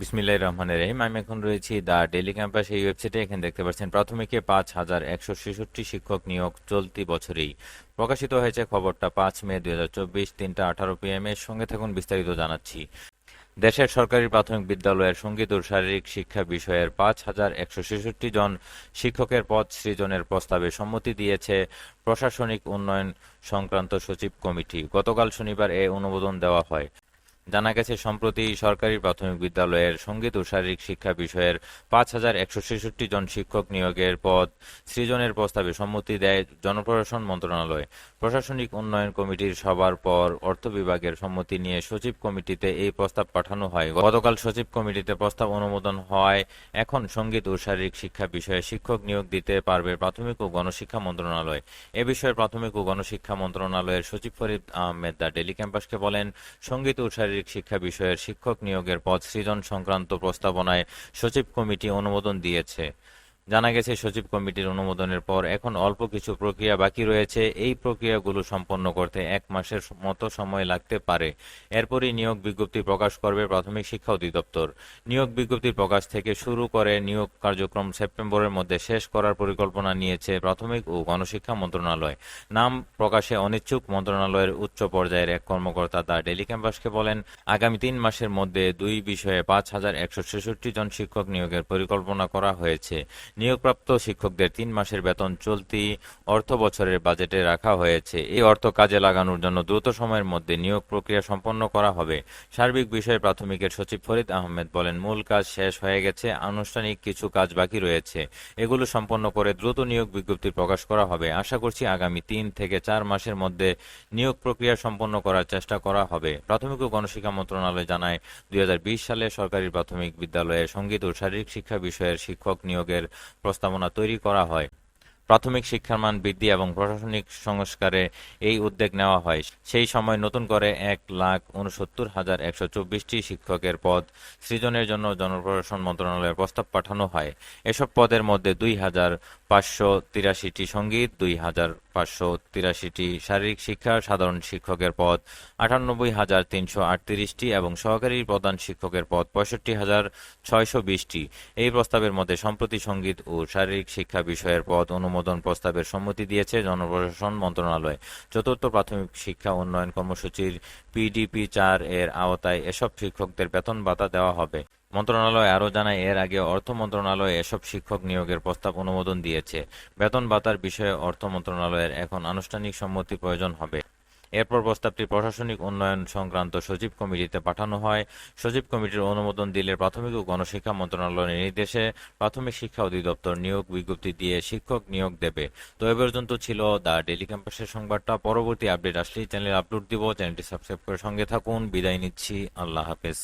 বিসমিল্লাহ রহমানের রহিম। আমি এখন রয়েছি দ্য ডেলি ক্যাম্পাস, এই ওয়েবসাইটে। এখানে দেখতে পাচ্ছেন প্রাথমিকে পাঁচ হাজার একশো ছেষট্টি শিক্ষক নিয়োগ চলতি বছরেই। প্রকাশিত হয়েছে খবরটা পাঁচ মে দুই হাজার চব্বিশ, তিনটা আঠারো পিএম এর। সঙ্গে থাকুন, বিস্তারিত জানাচ্ছি। দেশের সরকারি প্রাথমিক বিদ্যালয়ের সংগীত ও শারীরিক শিক্ষা বিষয়ের পাঁচ হাজার একশো ছেষট্টি জন শিক্ষকের পদ সৃজনের প্রস্তাবে সম্মতি দিয়েছে প্রশাসনিক উন্নয়ন সংক্রান্ত সচিব কমিটি। গতকাল শনিবার এ অনুমোদন দেওয়া হয়। জানা গেছে, সম্প্রতি সরকারি প্রাথমিক বিদ্যালয়ের সংগীত ও শারীরিক শিক্ষা বিষয়ের পাঁচ হাজার একশো ছেষট্টি জন শিক্ষক নিয়োগের পদ সৃজনের প্রস্তাবে সম্মতি দেয় জনপ্রশাসন মন্ত্রণালয়। প্রশাসনিক উন্নয়ন কমিটির সবার পর অর্থ বিভাগের সম্মতি নিয়ে সচিব কমিটিতে এই প্রস্তাব পাঠানো হয়। গতকাল সচিব কমিটিতে প্রস্তাব অনুমোদন হওয়ায় এখন সংগীত ও শারীরিক শিক্ষা বিষয়ে শিক্ষক নিয়োগ দিতে পারবে প্রাথমিক ও গণশিক্ষা মন্ত্রণালয়। এ বিষয়ে প্রাথমিক ও গণশিক্ষা মন্ত্রণালয়ের সচিব ফরিদ আহমেদ দা ডেলি ক্যাম্পাসকে বলেন, সংগীত ও শারীরিক শিক্ষা বিষয়ের শিক্ষক নিয়োগের পদ সৃজন সংক্রান্ত প্রস্তাবনায় সচিব কমিটি অনুমোদন দিয়েছে। জানা গেছে, সচিব কমিটির অনুমোদনের পর এখন অল্প কিছু প্রক্রিয়া বাকি রয়েছে। এই প্রক্রিয়াগুলো সম্পন্ন করতে এক মাসের মতো সময় লাগতে পারে। এরপরই নিয়োগ বিজ্ঞপ্তি প্রকাশ করবে প্রাথমিক শিক্ষা অধিদপ্তর। নিয়োগ বিজ্ঞপ্তি প্রকাশ থেকে শুরু করে নিয়োগ কার্যক্রম সেপ্টেম্বরের মধ্যে শেষ করার পরিকল্পনা নিয়েছে প্রাথমিক ও গণশিক্ষা মন্ত্রণালয়। নাম প্রকাশে অনিচ্ছুক মন্ত্রণালয়ের উচ্চ পর্যায়ের এক কর্মকর্তা দা ডেলি ক্যাম্পাসকে বলেন, আগামী তিন মাসের মধ্যে দুই বিষয়ে পাঁচ হাজার একশো ছেষট্টি জন শিক্ষক নিয়োগের পরিকল্পনা করা হয়েছে। নিয়োগপ্রাপ্ত শিক্ষকদের তিন মাসের বেতন চলতি অর্থ বছরের বাজেটে রাখা হয়েছে। এই অর্থ কাজে লাগানোর জন্য দ্রুত সময়ের মধ্যে নিয়োগ প্রক্রিয়া সম্পন্ন করা হবে। সার্বিক বিষয়ে প্রাথমিকের সচিব ফরিদ আহমেদ বলেন, মূল কাজ শেষ হয়ে গেছে, আনুষ্ঠানিক কিছু কাজ বাকি রয়েছে। এগুলো সম্পন্ন করে দ্রুত নিয়োগ বিজ্ঞপ্তি প্রকাশ করা হবে। আশা করছি আগামী তিন থেকে চার মাসের মধ্যে নিয়োগ প্রক্রিয়া সম্পন্ন করার চেষ্টা করা হবে। প্রাথমিক ও গণশিক্ষা মন্ত্রণালয় জানায়, দুই হাজার বিশ সালে সরকারি প্রাথমিক বিদ্যালয়ে সংগীত ও শারীরিক শিক্ষা বিষয়ের শিক্ষক নিয়োগের প্রস্তাবনা তৈরি করা হয়। প্রাথমিক শিক্ষার মান বৃদ্ধি এবং প্রশাসনিক সংস্কারে এই উদ্যোগ নেওয়া হয়। সেই সময় নতুন করে এক লাখ উনসত্তর হাজার একশো চব্বিশটি শিক্ষকের পদ সৃজনের জন্য জনপ্রশাসন মন্ত্রণালয়ের প্রস্তাব পাঠানো হয়। এসব পদের মধ্যে দুই হাজার পাঁচশো তিরাশিটি সংগীত, দুই হাজার পাঁচশো তিরাশিটি শারীরিক শিক্ষা, সাধারণ শিক্ষকের পদ আটানব্বই হাজার তিনশো আটত্রিশটি এবং সহকারী প্রধান শিক্ষকের পদ পঁয়ষট্টি হাজার ছয়শো বিশটি। এই প্রস্তাবের মধ্যে সম্প্রতি সংগীত ও শারীরিক শিক্ষা বিষয়ের পদ অনুমোদন প্রস্তাবের সম্মতি দিয়েছে জনপ্রশাসন মন্ত্রণালয়। চতুর্থ প্রাথমিক শিক্ষা উন্নয়ন কর্মসূচির পিডিপি চার এর আওতায় এসব শিক্ষকদের বেতন ভাতা দেওয়া হবে। মন্ত্রণালয় আরও জানায়, এর আগে অর্থ মন্ত্রণালয় এসব শিক্ষক নিয়োগের প্রস্তাব অনুমোদন দিয়েছে। বেতন ভাতার বিষয়ে অর্থ মন্ত্রণালয়ের এখন আনুষ্ঠানিক সম্মতি প্রয়োজন হবে। এরপর প্রস্তাবটি প্রশাসনিক উন্নয়ন সংক্রান্ত সচিব কমিটিতে পাঠানো হয়। সচিব কমিটির অনুমোদন দিলে প্রাথমিক ও গণশিক্ষা মন্ত্রণালয়ের নির্দেশে প্রাথমিক শিক্ষা অধিদপ্তর নিয়োগ বিজ্ঞপ্তি দিয়ে শিক্ষক নিয়োগ দেবে। তো এ পর্যন্ত ছিল দ্য ডেলি ক্যাম্পাসের সংবাদটা। পরবর্তী আপডেট আসলেই চ্যানেল আপলোড দিব। চ্যানেলটি সাবস্ক্রাইব করে সঙ্গে থাকুন। বিদায় নিচ্ছি। আল্লাহ হাফেজ।